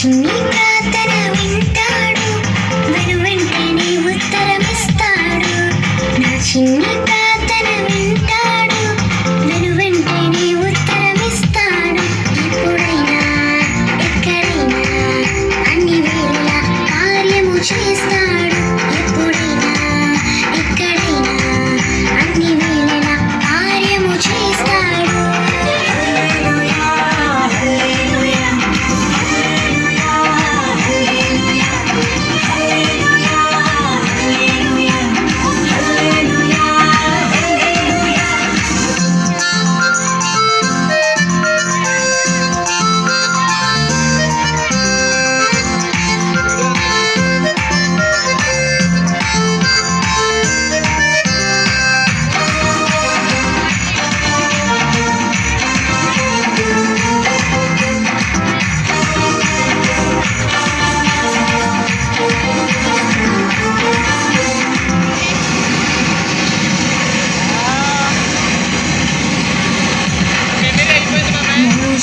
వచ్చి నీ ప్రార్థన వింటాడు. వెను వెంటనే ఉత్తరమిస్తాడు. నా చిన్న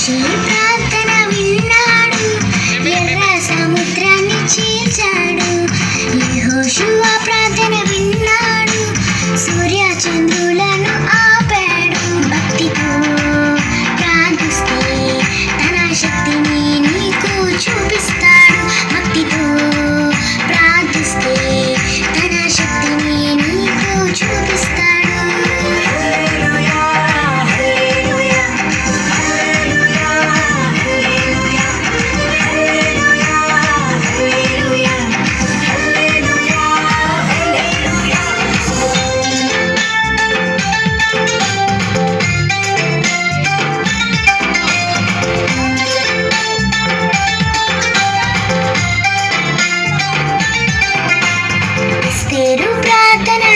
శిశువు ప్రార్థన విన్నాడు. ఎర్ర సముద్రాన్ని చీల్చాడు. యెహోషువ ప్రార్థన Santana.